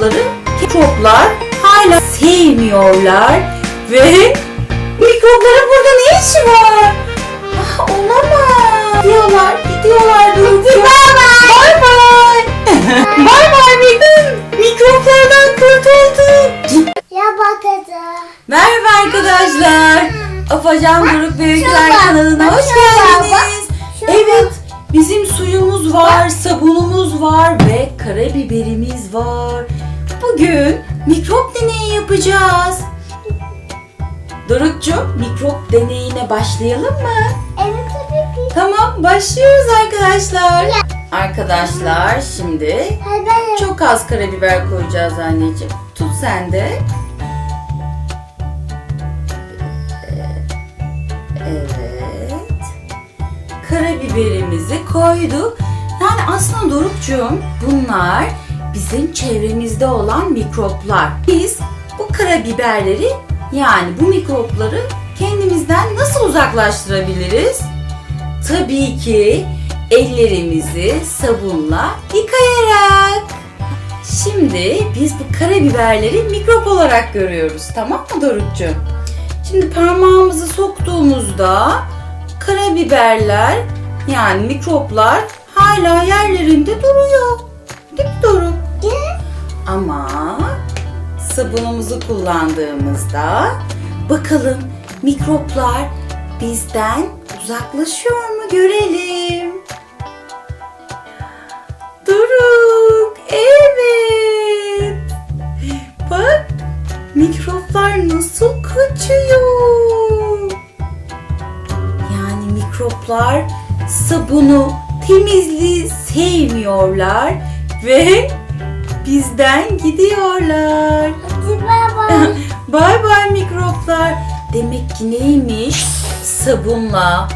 mikropları mikroplar hala sevmiyorlar ve mikropların burada ne işi var? Ah, olamaz. Gidiyorlar, gidiyorlar Duru'cum. Bay bay. Bay bay Mik- Mikroplardan kurtulduk. Ya bakacağım. Merhaba arkadaşlar. Afacan Doruk Büyükler kanalına hoş geldiniz. Evet, bizim suyumuz var, sabunumuz var ve karabiberimiz var. Bugün mikrop deneyi yapacağız. Dorukcuğum, mikrop deneyine başlayalım mı? Evet tabii ki. Tamam, başlıyoruz arkadaşlar. Arkadaşlar, şimdi Hayır çok az karabiber koyacağız anneciğim. Tut sen de. Evet. Karabiberimizi koyduk. Yani aslında Dorukcuğum bunlar bizim çevremizde olan mikroplar. Biz bu karabiberleri yani bu mikropları kendimizden nasıl uzaklaştırabiliriz? Tabii ki ellerimizi sabunla yıkayarak. Şimdi biz bu karabiberleri mikrop olarak görüyoruz. Tamam mı Dorukcuğum? Şimdi parmağımızı soktuğumuzda karabiberler yani mikroplar hala yerlerinde duruyor. Ama sabunumuzu kullandığımızda bakalım mikroplar bizden uzaklaşıyor mu görelim. Doruk, evet. Bak, mikroplar nasıl kaçıyor? Yani mikroplar sabunu, temizliği sevmiyorlar ve bizden gidiyorlar. Hadi baba. Bay bay mikroplar. Demek ki neymiş? Sabunla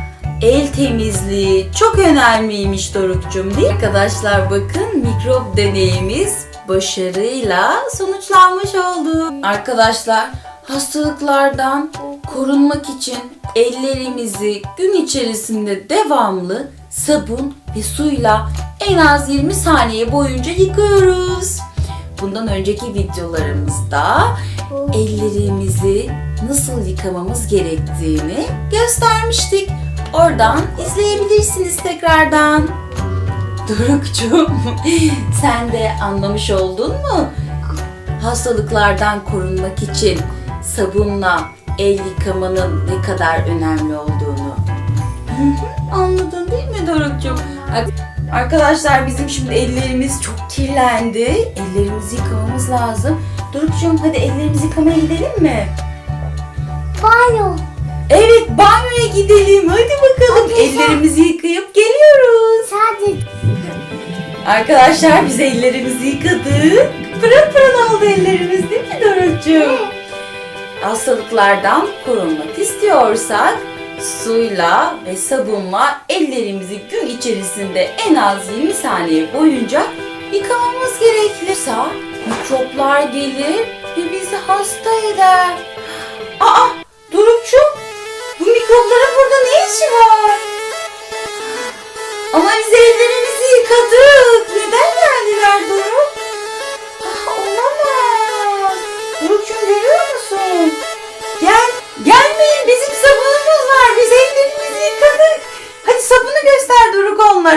el temizliği çok önemliymiş Doruk'cum değil mi? Arkadaşlar bakın mikrop deneyimiz başarıyla sonuçlanmış oldu. Arkadaşlar hastalıklardan korunmak için ellerimizi gün içerisinde devamlı sabun ve suyla en az 20 saniye boyunca yıkıyoruz. Bundan önceki videolarımızda ellerimizi nasıl yıkamamız gerektiğini göstermiştik. Oradan izleyebilirsiniz tekrardan. Dorukcuğum sen de anlamış oldun mu? Hastalıklardan korunmak için sabunla el yıkamanın ne kadar önemli olduğunu. Anladın değil mi Dorukcuğum? Ar- Arkadaşlar bizim şimdi ellerimiz çok kirlendi. Ellerimizi yıkamamız lazım. Dorukcuğum hadi ellerimizi yıkamaya gidelim mi? Banyo. Evet banyoya gidelim. Hadi bakalım. Hadi. Ellerimizi yıkayıp geliyoruz. Sadece Arkadaşlar biz ellerimizi yıkadık. Pırıl pırıl oldu ellerimiz değil mi Dorukcuğum? Hastalıklardan korunmak istiyorsak suyla ve sabunla ellerimizi gün içerisinde en az 20 saniye boyunca yıkamamız gerekirse mikroplar gelir ve bizi hasta eder. Aa Dorukçum bu mikropların burada ne işi var? Ama biz ellerimizi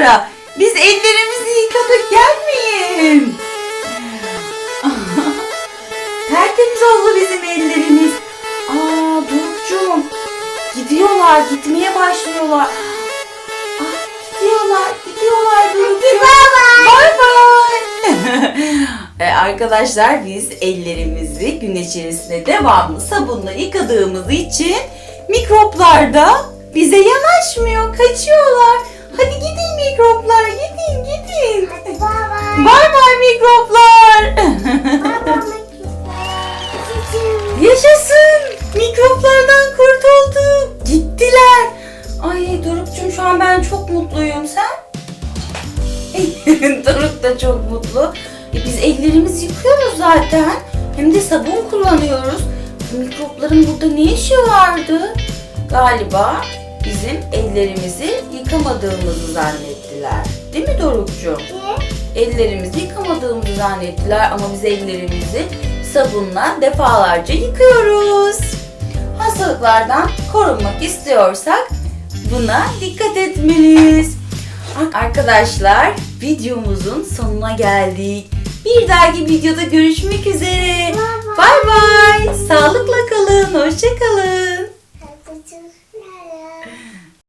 Onlara. Biz ellerimizi yıkadık gelmeyin. Tertemiz oldu bizim ellerimiz. Aa Dorukcuğum gidiyorlar gitmeye başlıyorlar. Ah, gidiyorlar gidiyorlar Dorukcuğum. Bay bay. E, Arkadaşlar biz ellerimizi gün içerisinde devamlı sabunla yıkadığımız için mikroplar da bize yanaşmıyor, kaçıyorlar. Hadi gidin mikroplar, gidin gidin. hadi baba. Bay bay mikroplar. Baba Yaşasın! Mikroplardan kurtulduk. Gittiler. Ay Doruk'cum şu an ben çok mutluyum. Sen? Doruk da çok mutlu. E, biz ellerimizi yıkıyoruz zaten. Hem de sabun kullanıyoruz. Mikropların burada ne işi vardı? Galiba bizim ellerimizi yıkamadığımızı zannettiler. Değil mi Doruk'cum? ellerimizi yıkamadığımızı zannettiler ama biz ellerimizi sabunla defalarca yıkıyoruz. Hastalıklardan korunmak istiyorsak buna dikkat etmeliyiz. Arkadaşlar videomuzun sonuna geldik. Bir dahaki videoda görüşmek üzere. Bay bay. Sağlıkla kalın. Hoşça kalın.